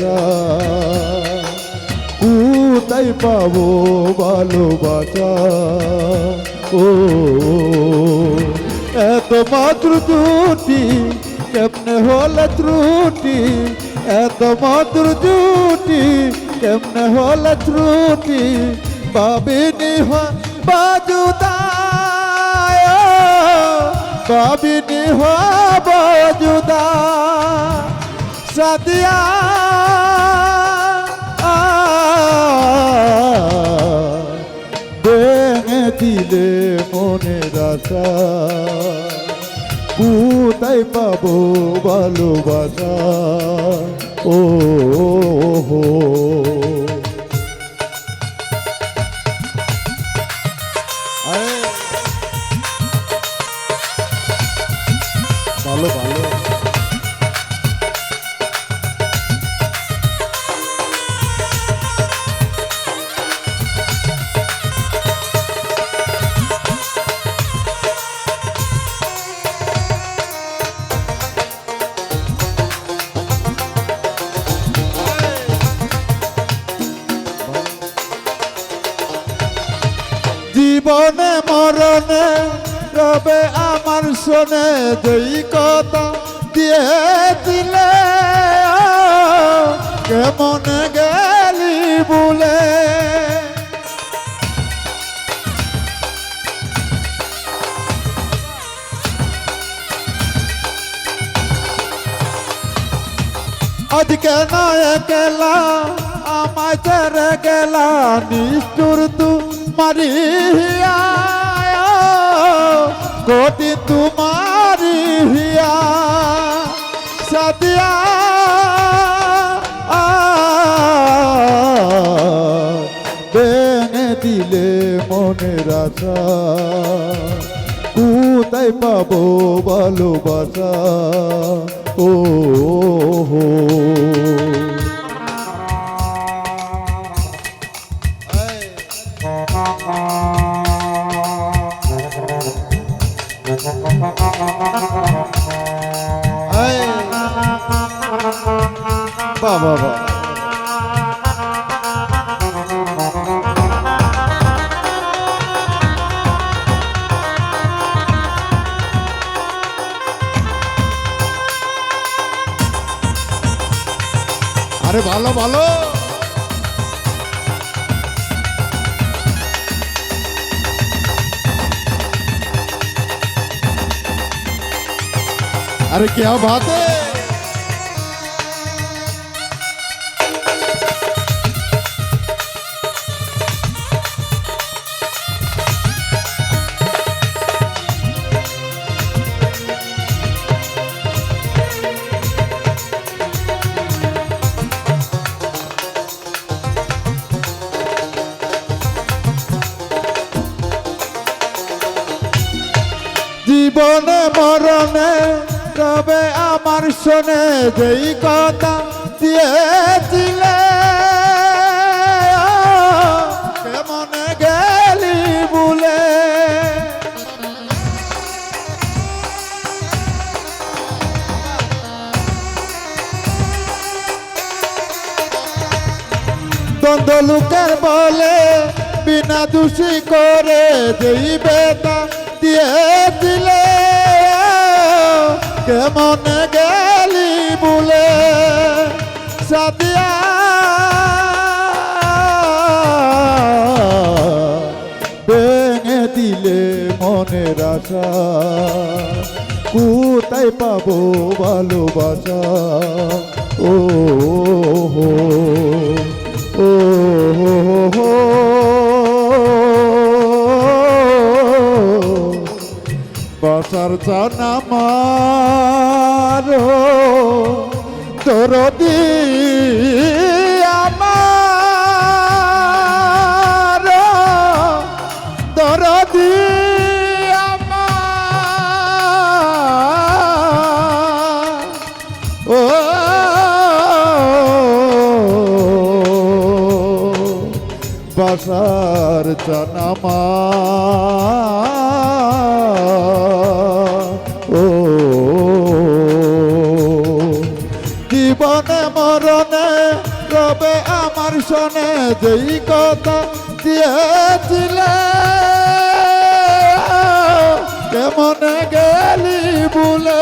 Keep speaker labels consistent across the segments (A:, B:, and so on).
A: আশা কোথায় পাবো ভালোবাসা? ও এত মাত্র দুটি, কেমনে হলে ত্রুটি? এত মাত্র দুটি, কেমনে হলে ত্রুটি? বাবিনি বাজুদায়। বাবিনি বাজুদা সাদিয়া ভেঙে মনে রাসা কোথায় পাবো ভালোবাসা? ও হো ভালো ভালো। জীবনে, মরণে রবে আমার শোনে যেই কথা দিয়ে দিলে কেমন গেলি বলে আজ কেন একলা, আমায় ছেড়ে গেলা নিষ্ঠুর তু মারিয়া কোটি তোমারি সাদিয়া বেনে দিলে মনের আশা কোথায় পাবো ভালোবাসা? ও হো বাহ বাহ বাহ আরে ভালো ভালো। अरे क्या बात है। তবে আমার শোনে যেই কথা দিয়েছিলে? কেমন গেলি বলে দ্বন্দ্ব লোকের বলে বিনা দোষী করে যেই কেমন গেলি বলে সাদিয়া। ভেঙে দিলে মনের আশা। কোথায় পাবো ভালোবাসা? ও হো বাসার চান আমার দরদি আমার। দরদি আমার। ও। বাসার চানামা ও চরণে রবে আমার সনে যেই কথা দিয়েছিলে। কেমন গেলি বলে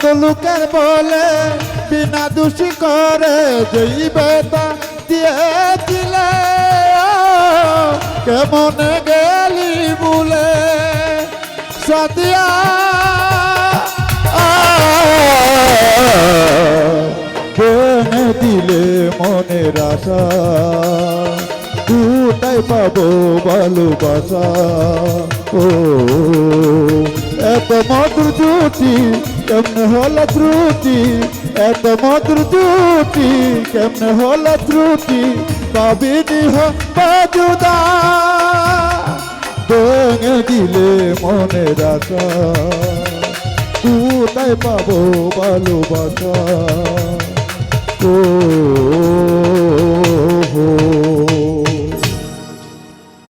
A: তত লোকের বলে, বিনা দোষী করে যেই বেতা দিয়েছিলে কেমন গেলি বলে সাদিয়া ভেঙে দিলে মনের আশা? দুটাই পাবো ভালোবাসা। ও এত মধুর জুটি কেমনে হলো ত্রুটি? এত মধুর জুটি কেমনে হলো ত্রুটি? পাবিনি হজুদা ভেঙে দিলে মনের আশা কোথায় পাবো ভালোবাসা? ও হো